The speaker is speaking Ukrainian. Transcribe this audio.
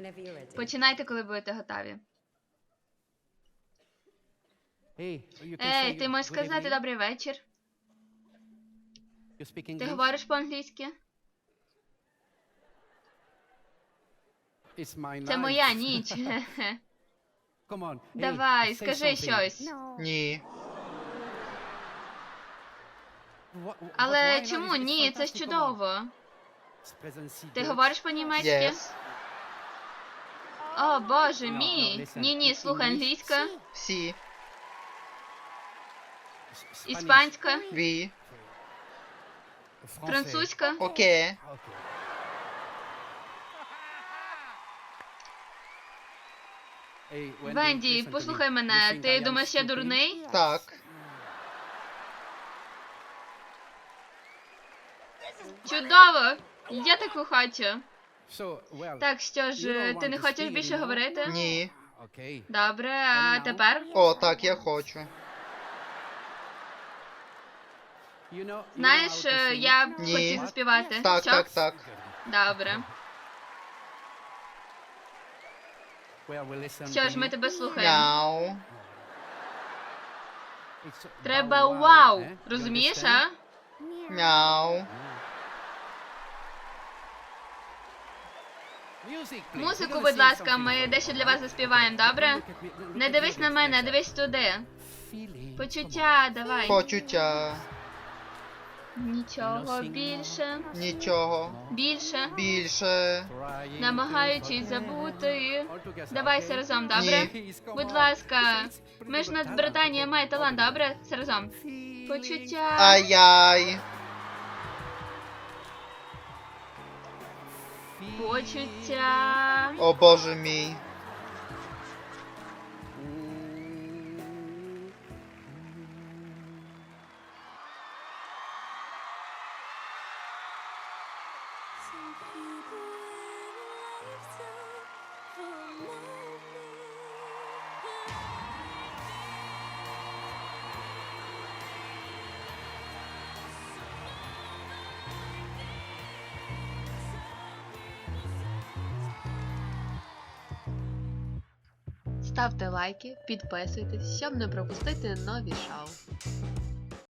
Whenever you're ready. Починайте, коли будете готові. Ей, ти можеш сказати добрий вечір. Ти говориш по-англійськи? Це моя ніч. Давай, скажи щось. Ні. Але чому ні? Це ж чудово. Ти говориш по-німецьки? Yes. О, боже мій. Ні, ні, слухай англійська, Сі. Іспанська, Ві. Французька. Wendy, Венді, послухай мене. Ти думаєш, я дурний? Так. Чудово! Я таку хочу. Так, що ж, ти не хочеш більше говорити? Ні. Добре, а тепер? О, так, я хочу. Знаєш, я Ні. хотів заспівати. Так, Що? так, так. Добре. Що ж, ми тебе слухаємо. Мяу. Треба вау. eh? Розумієш, а? Мяу. Музику, будь ласка, ми дещо для вас заспіваємо, добре? Не дивись на мене, дивись туди. Почуття, давай. Почуття. Нічого більше, Нічого. більше. Більше. Намагаючись забути. Давай все разом, добре? Come Будь ласка. Ми ж над Британія має талант, добре? Все разом. Почуття. Ай-яй. Почуття. О боже мій. Some people in a for a Ставте лайки, підписуйтесь, щоб не пропустити нові шоу.